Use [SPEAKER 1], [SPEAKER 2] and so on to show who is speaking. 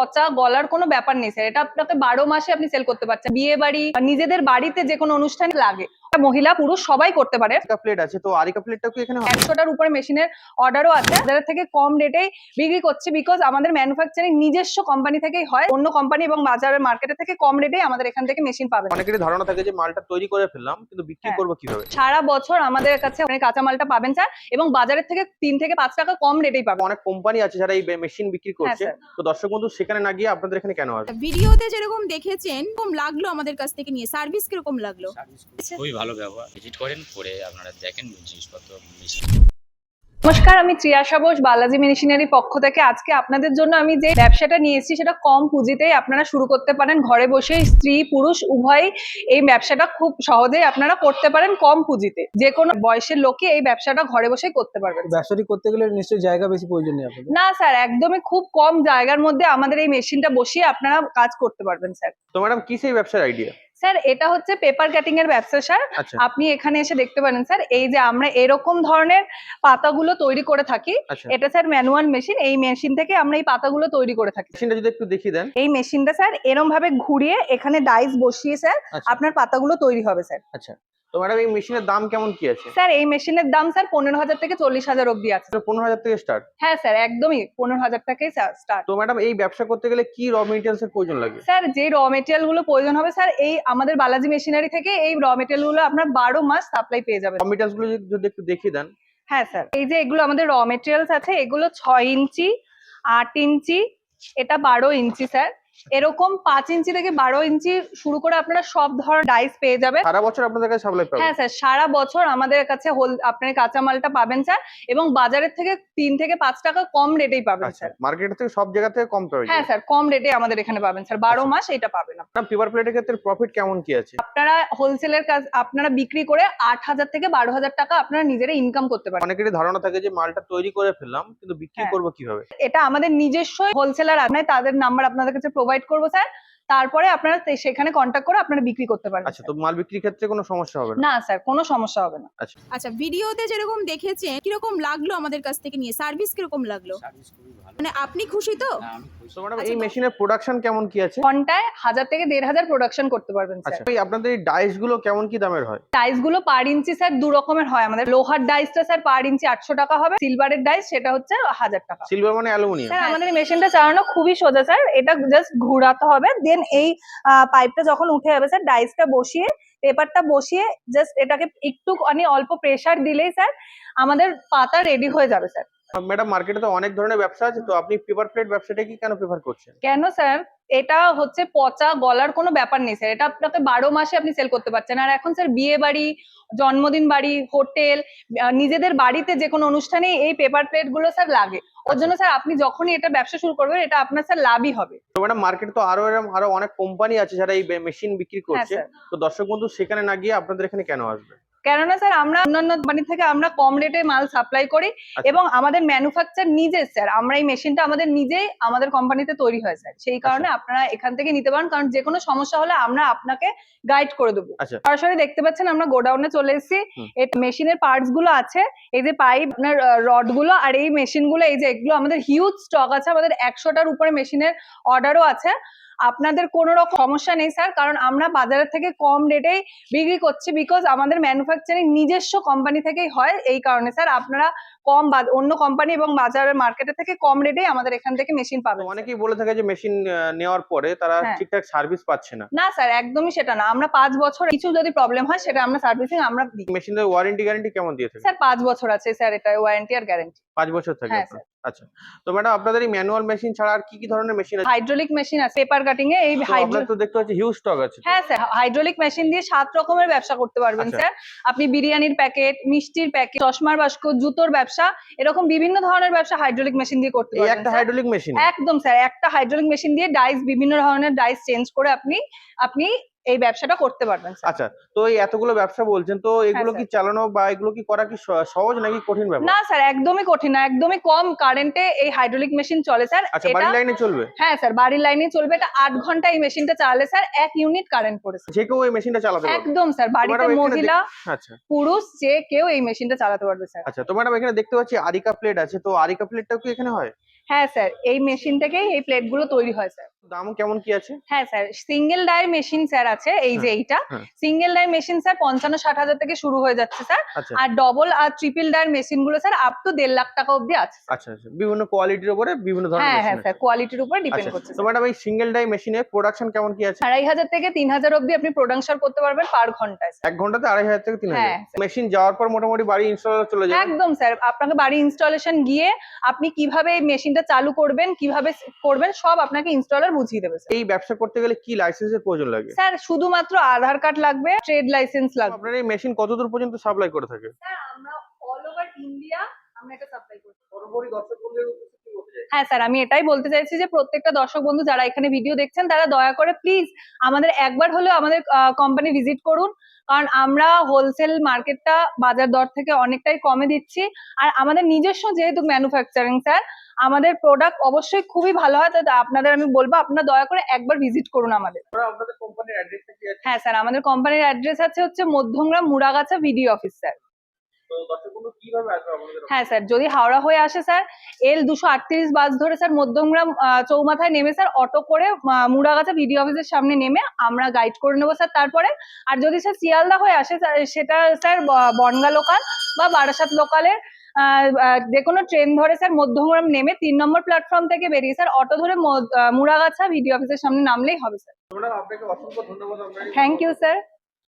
[SPEAKER 1] পচা গলার কোনো ব্যাপার নেই স্যার এটা আপনাকে বারো মাসে আপনি সেল করতে পারছেন। বিয়ে বাড়ি নিজেদের বাড়িতে যে কোনো অনুষ্ঠানে লাগে। মহিলা পুরুষ সবাই করতে পারে।
[SPEAKER 2] প্লেট আছে তো আরিকা প্লেটটা কি এখানে হয়?
[SPEAKER 1] একশোটার উপরে মেশিনের অর্ডারও আছে। যাদের থেকে কম রেটেই বিক্রি করছে বিকজ আমাদের ম্যানুফ্যাকচারিং নিজস্ব কোম্পানি থেকেই হয়। অন্য কোম্পানি এবং বাজারের মার্কেটে থেকে কম রেটেই আমাদের এখান থেকে মেশিন পাবেন
[SPEAKER 2] অনেকেরই ধারণা থাকে যে মালটা তৈরি করে ফেললাম কিন্তু বিক্রি
[SPEAKER 1] হ্যাঁ।
[SPEAKER 2] করব কীভাবে?
[SPEAKER 1] সারা বছর আমাদের কাছে অনেক কাঁচামালটা পাবেন স্যার এবং বাজারের থেকে তিন থেকে পাঁচ টাকা কম রেটেই পাবেন।
[SPEAKER 2] অনেক কোম্পানি আছে যারা এই মেশিন বিক্রি করছে। তো দর্শক বন্ধু সেখানে না গিয়ে আপনাদের এখানে কেন আসবে?
[SPEAKER 3] ভিডিওতে যেরকম দেখেছেন কম লাগল আমাদের কাছ থেকে নিয়ে। সার্ভিস কীরকম লাগল?
[SPEAKER 4] সার্ভিস খুবই ভালো ব্যবহার। ভিজিট করেন করে আপনারা দেখেন জিনিসপত্র
[SPEAKER 1] নমস্কার আমি ত্রিয়াশা বোস বালাজি মেশিনারি পক্ষ থেকে। আজকে আপনাদের জন্য আমি যে ব্যবসাটা নিয়ে এসেছি সেটা কম পুঁজিতেই আপনারা শুরু করতে পারেন। ঘরে বসে স্ত্রী পুরুষ উভয়ই এই ব্যবসাটা খুব সহজেই আপনারা করতে পারেন কম পুঁজিতে। যে কোনো বয়সের লোকে এই ব্যবসাটা ঘরে বসেই করতে পারবেন।
[SPEAKER 5] ব্যবসাটি করতে গেলে নিশ্চয়ই জায়গা বেশি প্রয়োজন নেই
[SPEAKER 1] না স্যার একদমই খুব কম জায়গার মধ্যে আমাদের এই মেশিনটা বসিয়ে আপনারা কাজ করতে পারবেন স্যার।
[SPEAKER 2] তো ম্যাডাম কি সেই ব্যবসার আইডিয়া?
[SPEAKER 1] স্যার এটা হচ্ছে পেপার কাটিং এর ব্যবসা স্যার।
[SPEAKER 2] আচ্ছা।
[SPEAKER 1] আপনি এখানে এসে দেখতে পারেন স্যার এই যে আমরা এরকম ধরনের পাতাগুলো তৈরি করে থাকি
[SPEAKER 2] আচ্ছা।
[SPEAKER 1] এটা স্যার ম্যানুয়াল মেশিন এই মেশিন থেকে আমরা এই পাতাগুলো তৈরি করে থাকি।
[SPEAKER 2] মেশিনটা যদি একটু দেখিয়ে দেন।
[SPEAKER 1] এই মেশিনটা স্যার এরম ভাবে ঘুরিয়ে এখানে ডাইস বসিয়ে স্যার
[SPEAKER 2] আচ্ছা।
[SPEAKER 1] আপনার পাতাগুলো তৈরি হবে স্যার।
[SPEAKER 2] আচ্ছা। তো ম্যাডাম এই মেশিনের দাম কেমন কি আছে?
[SPEAKER 1] স্যার এই মেশিনের দাম স্যার পনেরো হাজার থেকে চল্লিশ হাজার অব্দি আছে।
[SPEAKER 2] পনেরো হাজার থেকে স্টার্ট
[SPEAKER 1] হ্যাঁ স্যার একদমই পনেরো হাজার টাকাই স্টার্ট
[SPEAKER 2] তো ম্যাডাম এই ব্যবসা করতে গেলে কি র মেটেরিয়ালস এর প্রয়োজন লাগে?
[SPEAKER 1] স্যার যে র মেটেরিয়ালগুলো প্রয়োজন হবে স্যার এই আমাদের বালাজি মেশিনারি থেকে এই র মেটেরিয়ালগুলো আপনার বারো মাস সাপ্লাই পেয়ে যাবেন।
[SPEAKER 2] র মেটেরিয়ালসগুলো যদি- যদি একটু দেখিয়ে দেন।
[SPEAKER 1] হ্যাঁ স্যার এই যে এগুলো আমাদের র মেটেরিয়ালস আছে এগুলো ছয় ইঞ্চি আট ইঞ্চি এটা বারো ইঞ্চি স্যার। এরকম পাঁচ ইঞ্চি থেকে বারো ইঞ্চি শুরু করে আপনারা সব ধরনের ডাইস পেয়ে যাবেন।
[SPEAKER 2] সারা বছর আপনাদের কাছে
[SPEAKER 1] হ্যাঁ স্যার সারা বছর আমাদের কাছে হোল আপনার কাঁচামালটা পাবেন স্যার এবং বাজারের থেকে তিন থেকে পাঁচ টাকা কম রেটেই পাবেন
[SPEAKER 2] আচ্ছা
[SPEAKER 1] স্যার।
[SPEAKER 2] মার্কেট থেকে সব জায়গা থেকে কম পাবেন
[SPEAKER 1] হ্যাঁ স্যার কম রেটে আমাদের এখানে পাবেন স্যার। বারো
[SPEAKER 2] আচ্ছা।
[SPEAKER 1] মাস এটা পাবেন আপনি।
[SPEAKER 2] ম্যাডাম পেপার প্লেটের ক্ষেত্রে প্রফিট কেমন কি আছে?
[SPEAKER 1] আপনারা হোলসেলের কাজ আপনারা বিক্রি করে আট হাজার থেকে বারো হাজার টাকা আপনারা নিজেরা ইনকাম করতে পারেন।
[SPEAKER 2] অনেকেরই ধারণা থাকে যে মালটা তৈরি করে ফেললাম কিন্তু বিক্রি
[SPEAKER 1] হ্যাঁ।
[SPEAKER 2] করব কীভাবে?
[SPEAKER 1] এটা আমাদের নিজস্ব হোলসেলার আপনার তাদের নাম্বার আপনাদের কাছে প্রোভাইড করব স্যার। তারপরে আপনারা সেখানে কন্ট্যাক্ট করে আপনারা বিক্রি করতে পারবেন
[SPEAKER 2] আচ্ছা তো মাল বিক্রির ক্ষেত্রে কোনো সমস্যা হবে না?
[SPEAKER 1] না স্যার কোনো সমস্যা হবে না।
[SPEAKER 3] আচ্ছা। ভিডিওতে যেরকম দেখেছেন কীরকম লাগল আমাদের কাছ থেকে নিয়ে? সার্ভিস কীরকম লাগল?
[SPEAKER 4] সার্ভিস খুবই ভালো।
[SPEAKER 3] মানে আপনি খুশি তো?
[SPEAKER 4] হ্যাঁ,
[SPEAKER 3] আচ্ছা,
[SPEAKER 2] এই মেশিনের প্রোডাকশন কেমন কি আছে?
[SPEAKER 1] ঘন্টায় হাজার থেকে দেড় হাজার প্রোডাকশন করতে পারবেন স্যার
[SPEAKER 2] আচ্ছা এই আপনাদের এই ডাইসগুলো কেমন কি দামের হয়?
[SPEAKER 1] ডাইসগুলো পার ইঞ্চি স্যার দু রকমের হয় আমাদের। লোহার ডাইসটা স্যার পার ইঞ্চি আটশো টাকা হবে। সিলভারের ডাইস সেটা হচ্ছে হাজার টাকা।
[SPEAKER 2] সিলভার মানে অ্যালুমিনিয়াম
[SPEAKER 1] স্যার আমাদের এই মেশিনটা চালানো খুবই সোজা স্যার এটা জাস্ট ঘোরাতে হবে। দেন এই পাইপটা যখন উঠে যাবে স্যার ডাইসটা বসিয়ে পেপারটা বসিয়ে জাস্ট এটাকে একটু মানে অল্প প্রেসার দিলেই স্যার আমাদের পাতা রেডি হয়ে যাবে স্যার
[SPEAKER 2] ম্যাডাম মার্কেটে তো অনেক ধরনের ব্যবসা আছে তো আপনি পেপার প্লেট ব্যবসাটা কি কেন প্রেফার করছেন?
[SPEAKER 1] কেন স্যার এটা হচ্ছে পচা গলার কোনো ব্যাপার নেই স্যার এটা আপনাকে বারো মাসে আপনি সেল করতে পারছেন। আর এখন স্যার বিয়ে বাড়ি জন্মদিন বাড়ি হোটেল নিজেদের বাড়িতে যে কোনো অনুষ্ঠানে এই পেপার প্লেটগুলো স্যার লাগে। ওর জন্য স্যার আপনি যখনই এটা ব্যবসা শুরু করবেন এটা আপনার স্যার লাভই হবে।
[SPEAKER 2] তো ম্যাডাম মার্কেট তো আরও এরকম আরও অনেক কোম্পানি আছে যারা এই মেশিন বিক্রি করছে। তো দর্শক বন্ধু সেখানে না গিয়ে আপনাদের এখানে কেন আসবে?
[SPEAKER 1] কেননা স্যার আমরা অন্যান্য কোম্পানি থেকে আমরা কম রেটে মাল সাপ্লাই করি
[SPEAKER 2] আচ্ছা।
[SPEAKER 1] এবং আমাদের ম্যানুফ্যাকচার নিজে স্যার। আমরা এই মেশিনটা আমাদের নিজেই আমাদের কোম্পানিতে তৈরি হয় স্যার। সেই কারণে আপনারা এখান থেকে নিতে পারেন কারণ যে কোনো সমস্যা হলে আমরা আপনাকে গাইড করে দেবো।
[SPEAKER 2] আচ্ছা।
[SPEAKER 1] সরাসরি দেখতে পাচ্ছেন আমরা গোডাউনে চলে এসেছি। মেশিনের পার্টসগুলো আছে এই যে পাইপ আপনার রডগুলো আর এই মেশিনগুলো এই যে এগুলো আমাদের হিউজ স্টক আছে আমাদের একশোটার উপরে মেশিনের অর্ডারও আছে। আপনাদের কোনো রকম সমস্যা নেই স্যার। কারণ আমরা বাজারের থেকে কম রেটেই বিক্রি করছি বিকজ আমাদের ম্যানুফ্যাকচারিং নিজস্ব কোম্পানি থেকেই হয় এই কারণে স্যার। আপনারা কম অন্য কোম্পানি এবং বাজারের মার্কেটের থেকে কম রেটেই আমাদের এখান থেকে মেশিন পাবেন।
[SPEAKER 2] অনেকেই বলে থাকে যে মেশিন নেওয়ার পরে তারা
[SPEAKER 1] হ্যাঁ।
[SPEAKER 2] ঠিকঠাক সার্ভিস পাচ্ছে না।
[SPEAKER 1] না স্যার একদমই সেটা না। আমরা পাঁচ বছর কিছু যদি প্রবলেম হয় সেটা আমরা সার্ভিসিং আমরা দিই।
[SPEAKER 2] মেশিনের ওয়ারেন্টি গ্যারান্টি কেমন দিয়ে থাকে?
[SPEAKER 1] স্যার পাঁচ বছর আছে স্যার এটা ওয়ারেন্টি আর গ্যারেন্টি
[SPEAKER 2] পাঁচ বছর থাকে
[SPEAKER 1] হ্যাঁ,
[SPEAKER 2] আচ্ছা। তো ম্যাডাম আপনাদের এই ম্যানুয়াল মেশিন ছাড়া আর কি কি ধরনের মেশিন আছে?
[SPEAKER 1] হাইড্রোলিক মেশিন আছে পেপার কাটিং এ এই
[SPEAKER 2] তো
[SPEAKER 1] হাইড্রো
[SPEAKER 2] আপনার তো দেখতে পাচ্ছি হিউজ স্টক আছে
[SPEAKER 1] হ্যাঁ স্যার হাইড্রোলিক মেশিন দিয়ে সাত রকমের ব্যবসা করতে পারবেন
[SPEAKER 2] আচ্ছা।
[SPEAKER 1] স্যার। আপনি বিরিয়ানির প্যাকেট মিষ্টির প্যাকেট চশমার বাস্ক জুতোর ব্যবসা এরকম বিভিন্ন ধরনের ব্যবসা হাইড্রোলিক মেশিন দিয়ে করতে পারবেন
[SPEAKER 2] একটা। Hydraulic machine?
[SPEAKER 1] একদম স্যার একটা হাইড্রোলিক মেশিন দিয়ে ডাইস বিভিন্ন ধরনের ডাইস চেঞ্জ করে আপনি আপনি এই ব্যবসাটা করতে পারবেন
[SPEAKER 2] আচ্ছা তো এই এতগুলো ব্যবসা বলছেন তো এগুলো কি চালানো বা এগুলো কি করা কি সহজ নাকি কঠিন ব্যাপার
[SPEAKER 1] না স্যার একদমই কঠিন না একদমই কম কারেন্টে এই হাইড্রোলিক মেশিন চলে স্যার
[SPEAKER 2] আচ্ছা বাড়ির লাইনে চলবে?
[SPEAKER 1] হ্যাঁ স্যার বাড়ির লাইনে চলবে এটা আট ঘণ্টা এই মেশিনটা চালালে স্যার এক ইউনিট কারেন্ট পড়েছে।
[SPEAKER 2] যে কেউ এই মেশিনটা চালাতে পারবে।
[SPEAKER 1] একদম স্যার বাড়িতে মহিলা
[SPEAKER 2] আচ্ছা।
[SPEAKER 1] পুরুষ যে কেউ এই মেশিনটা চালাতে পারবে স্যার
[SPEAKER 2] আচ্ছা তো ম্যাডাম এখানে দেখতে পাচ্ছি আরিকা প্লেট আছে তো আরিকা প্লেটটাও কি এখানে হয়?
[SPEAKER 1] হ্যাঁ স্যার এই মেশিন থেকেই এই প্লেটগুলো তৈরি হয় স্যার।
[SPEAKER 2] দাম কেমন কি আছে?
[SPEAKER 1] হ্যাঁ sir single die machine sir আছে এই যে এইটা।
[SPEAKER 2] হ্যাঁ।
[SPEAKER 1] সিঙ্গেল ডাই মেশিন স্যার পঞ্চান্ন ষাট হাজার থেকে শুরু হয়ে যাচ্ছে স্যার।
[SPEAKER 2] আচ্ছা।
[SPEAKER 1] আর ডবল আর ট্রিপল ডায়ার মেশিনগুলো স্যার আপ টু দেড় লাখ টাকা অব্দি আছে
[SPEAKER 2] আচ্ছা আচ্ছা বিভিন্ন কোয়ালিটির উপরে বিভিন্ন ধরনের
[SPEAKER 1] হ্যাঁ হ্যাঁ স্যার কোয়ালিটির উপর ডিপেন্ড
[SPEAKER 2] আচ্ছা
[SPEAKER 1] করছে
[SPEAKER 2] তো ম্যাডাম এই সিঙ্গেল ডাই মেশিনের প্রোডাকশন কেমন কি আছে?
[SPEAKER 1] আড়াই হাজার থেকে তিন হাজার অব্দি আপনি প্রোডাকশন করতে পারবেন পার ঘন্টায়
[SPEAKER 2] এক ঘন্টাতে আড়াই হাজার থেকে তিন
[SPEAKER 1] হ্যাঁ,
[SPEAKER 2] হাজার মেশিন যাওয়ার পর মোটামুটি বাড়ি ইনস্টল চলে যাবে।
[SPEAKER 1] একদম স্যার আপনাকে বাড়ি ইনস্টলেশন গিয়ে আপনি কীভাবে এই মেশিনটা চালু করবেন কীভাবে করবেন সব আপনাকে ইনস্টলার বুঝিয়ে দেবে
[SPEAKER 2] এই ব্যবসা করতে গেলে কি লাইসেন্সের প্রয়োজন লাগে?
[SPEAKER 1] স্যার শুধুমাত্র আধার কার্ড লাগবে ট্রেড লাইসেন্স লাগবে।
[SPEAKER 2] আপনার এই মেশিন কতদূর পর্যন্ত সাপ্লাই করে থাকে?
[SPEAKER 1] স্যার আমরা অল ওভার ইন্ডিয়া আমরা এটা সাপ্লাই করি।
[SPEAKER 2] সর্বোপরি দর্শক বন্ধুদের উদ্দেশ্যে কি বলতে চাই
[SPEAKER 1] হ্যাঁ স্যার আমি এটাই বলতে চাইছি যে প্রত্যেকটা দর্শক বন্ধু যারা এখানে ভিডিও দেখছেন তারা দয়া করে প্লিজ আমাদের একবার হলেও আমাদের কোম্পানি ভিজিট করুন। কারণ আমরা হোলসেল মার্কেটটা বাজার দর থেকে অনেকটাই কমে দিচ্ছি। আর আমাদের নিজস্ব যেহেতু ম্যানুফ্যাকচারিং স্যার আমাদের প্রোডাক্ট অবশ্যই খুবই ভালো হয়। তো আপনাদের আমি বলব আপনারা দয়া করে একবার ভিজিট করুন আমাদের। হ্যাঁ স্যার আমাদের কোম্পানির অ্যাড্রেস আছে হচ্ছে Madhyamgram Muragachha BDO office sir. হ্যাঁ স্যার যদি হাওড়া হয়ে আসে স্যার এল দুশো আটত্রিশ বাস ধরে স্যার মধ্যমগ্রাম চৌমাথায় নেমে স্যার অটো করে মুড়াগাছা বিডিও অফিসের সামনে নেমে আমরা গাইড করে নেব স্যার তারপরে। আর যদি স্যার শিয়ালদা হয়ে আসে সেটা স্যার বনগা লোকাল বা বারাসাত লোকালের যে কোনো ট্রেন ধরে স্যার মধ্যমগ্রাম নেমে তিন নম্বর প্ল্যাটফর্ম থেকে বেরিয়ে স্যার অটো ধরে মুড়াগাছা বিডিও অফিসের সামনে নামলেই হবে স্যার।
[SPEAKER 2] আপনাকে অসংখ্য ধন্যবাদ
[SPEAKER 1] থ্যাংক ইউ স্যার